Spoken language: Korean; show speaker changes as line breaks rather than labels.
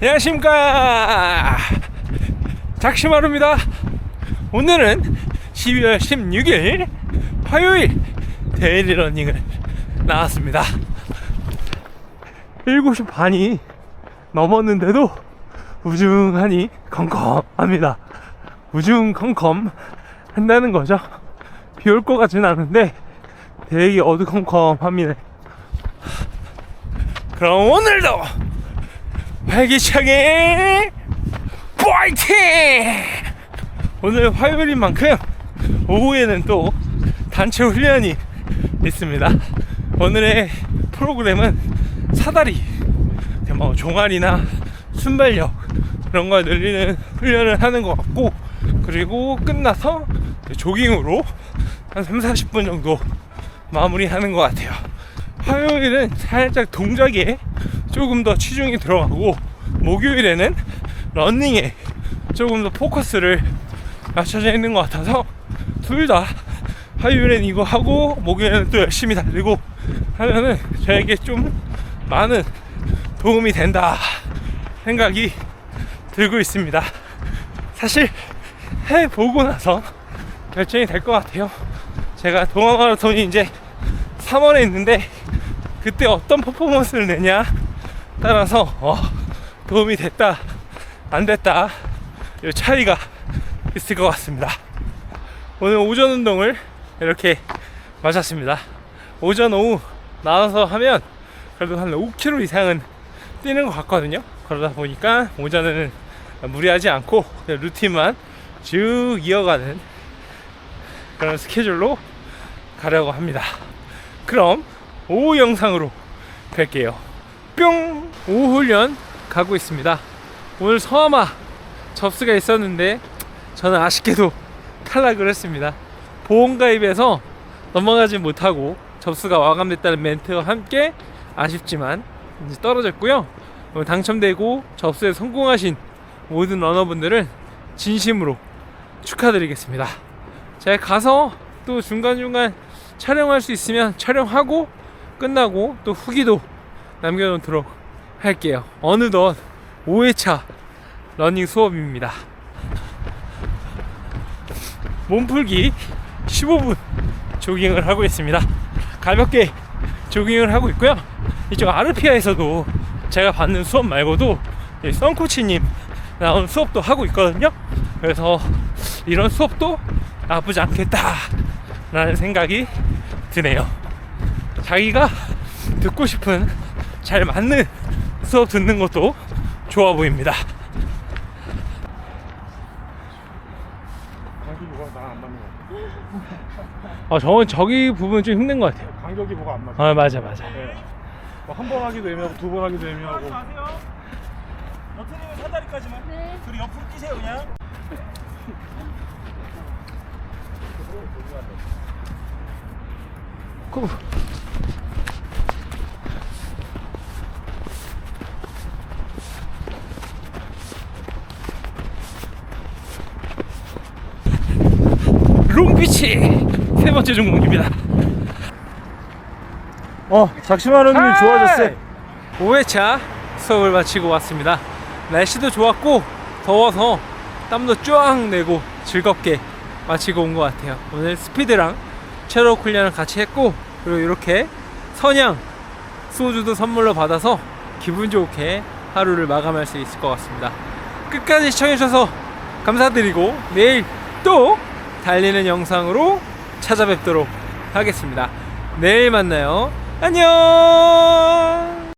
안녕하십니까. 작심하루입니다. 오늘은 12월 16일 화요일 데일리 러닝을 나왔습니다. 7시 반이 넘었는데도 우중하니 컴컴합니다. 우중컴컴 한다는 거죠? 비 올 것 같진 않은데 되게 어두컴컴합니다. 그럼 오늘도 활기차게 파이팅! 오늘 화요일인 만큼 오후에는 또 단체 훈련이 있습니다. 오늘의 프로그램은 사다리, 뭐 종아리나 순발력 그런 걸 늘리는 훈련을 하는 것 같고 그리고 끝나서 조깅으로 한 3, 40분 정도 마무리하는 것 같아요. 화요일은 살짝 동작에 조금 더 치중이 들어가고 목요일에는 러닝에 조금 더 포커스를 맞춰져 있는 것 같아서 둘 다 화요일엔 이거 하고 목요일에는 또 열심히 달리고 하면은 저에게 좀 많은 도움이 된다 생각이 들고 있습니다. 사실 해보고 나서 결정이 될 것 같아요. 제가 동아 마라톤이 이제 3월에 있는데 그때 어떤 퍼포먼스를 내냐 따라서 어, 도움이 됐다 안 됐다 이 차이가 있을 것 같습니다. 오늘 오전 운동을 이렇게 마쳤습니다. 오전 오후 나와서 하면 그래도 한 5km 이상은 뛰는 것 같거든요. 그러다 보니까 오전에는 무리하지 않고 루틴만 쭉 이어가는 그런 스케줄로 가려고 합니다. 그럼 오후 영상으로 뵐게요. 뿅! 오후 훈련 가고 있습니다. 오늘 서아마 접수가 있었는데 저는 아쉽게도 탈락을 했습니다. 보험가입에서 넘어가지 못하고 접수가 마감됐다는 멘트와 함께 아쉽지만 이제 떨어졌고요. 오늘 당첨되고 접수에 성공하신 모든 러너분들은 진심으로 축하드리겠습니다. 제가 가서 또 중간중간 촬영할 수 있으면 촬영하고 끝나고 또 후기도 남겨놓도록 할게요. 어느덧 5회차 러닝 수업입니다. 몸풀기 15분 조깅을 하고 있습니다. 가볍게 조깅을 하고 있고요. 이쪽 아르피아에서도 제가 받는 수업 말고도 이 썬코치님 나오는 수업도 하고 있거든요. 그래서 이런 수업도 나쁘지 않겠다라는 생각이 드네요. 자기가 듣고 싶은 잘 맞는 수업 듣는 것도 좋아 보입니다.
간격이 뭐가 나안 맞는 거
어, 저 저기 부분 좀 힘든 것 같아요.
같아. 간격이 뭐가 안 맞아.
아 맞아 맞아.
네. 한번 하기도 애매하고 두 번 하기도 애매하고.
마세요. 너트님은 사다리까지만. 둘이 옆으로 끼세요 그냥.
고. 롱피치 세 번째 종목입니다.
어, 작심하는 일 좋아졌어요.
5회차 수업을 마치고 왔습니다. 날씨도 좋았고 더워서 땀도 쫙 내고 즐겁게 마치고 온 것 같아요. 오늘 스피드랑 체력 훈련을 같이 했고 그리고 이렇게 선양 소주도 선물로 받아서 기분 좋게 하루를 마감할 수 있을 것 같습니다. 끝까지 시청해주셔서 감사드리고 내일 또 달리는 영상으로 찾아뵙도록 하겠습니다. 내일 만나요. 안녕!